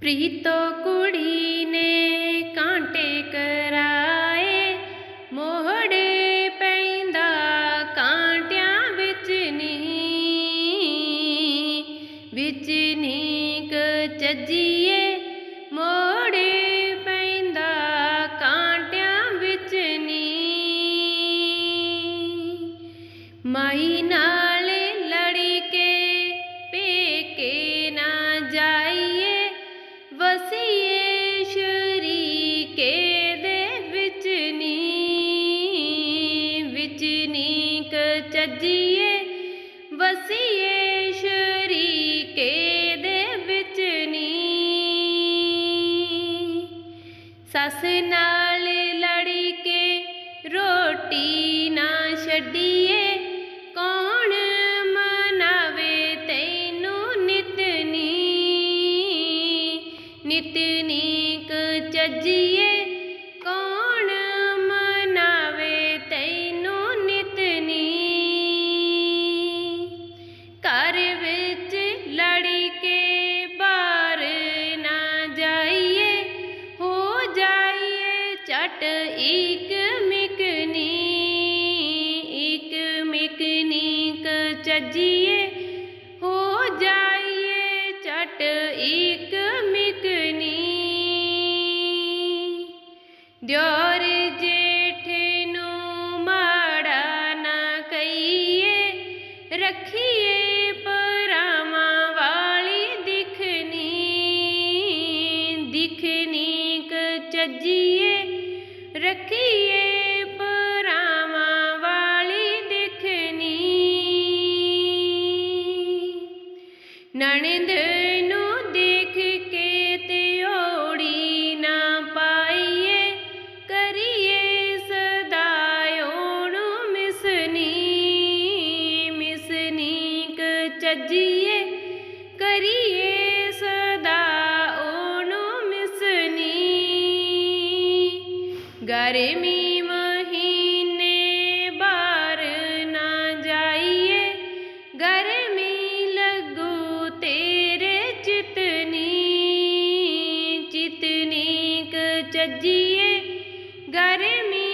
ਪ੍ਰੀਤੋ ਕੁੜੀ ਨੇ ਕਾਂਟੇ ਕਰਾਏ, ਮੋਹੜੇ ਪੈਂਦਾ ਕਾਂਟਿਆਂ ਵਿੱਚ ਨੀ। ਵਿੱਚ ਨੀਕ ਚੱਜੀਏ, ਮੋੜੇ ਪੈਂਦਾ ਕਾਂਟਿਆਂ ਵਿੱਚ ਨੀ। ਮਾਈ ਨਾ ਚੱਜੀਏ ਵਸੀਏ ਸ਼ਰੀਕੇ ਦੇ ਵਿੱਚ ਨੀ। ਸੱਸ ਨਾਲ ਲੜ ਕੇ ਰੋਟੀ ਨਾ ਛੱਡੀਏ, ਕੌਣ ਮਨਾਵੇ ਤੈਨੂੰ ਨਿਤਨੀ ਨਿਤਨੀਕ ਚੱਜੀਏ ਇੱਕ ਮਿਕਨੀ ਇੱਕ ਮਿਕਨੀ ਕ ਚੱਜੀਏ, ਹੋ ਜਾਈਏ ਚਟ ਇੱਕ ਮਿਕਨੀ ਦਿਓਰ ਜੇਠ ਨੂੰ ਮਾੜਾ ਨਾ ਕਹੀਏ, ਰੱਖੀਏ ਪਰਾਵਾਂ ਵਾਲੀ ਦਿਖਨੀ ਦਿਖਨੀ ਕ ਚੱਜੀਏ ਰੱਖੀਏ ਪਰਾਵਾਂ ਵਾਲੀ ਦਿਖਨੀ ਨਣਦ ਨੂੰ ਦੇਖ ਕੇ ਤਿਉੜੀ ਨਾ ਪਾਈਏ, ਕਰੀਏ ਸਦਾ ਉਹਨੂੰ ਮਿਸਨੀ। ਮਿਸਨੀ ਕ ਚੱਜੀਏ, ਕਰੀਏ गर्मी महीने बार ना जाइए। गर्मी लगो तेरे जितनी जितनी कजिए गर्मी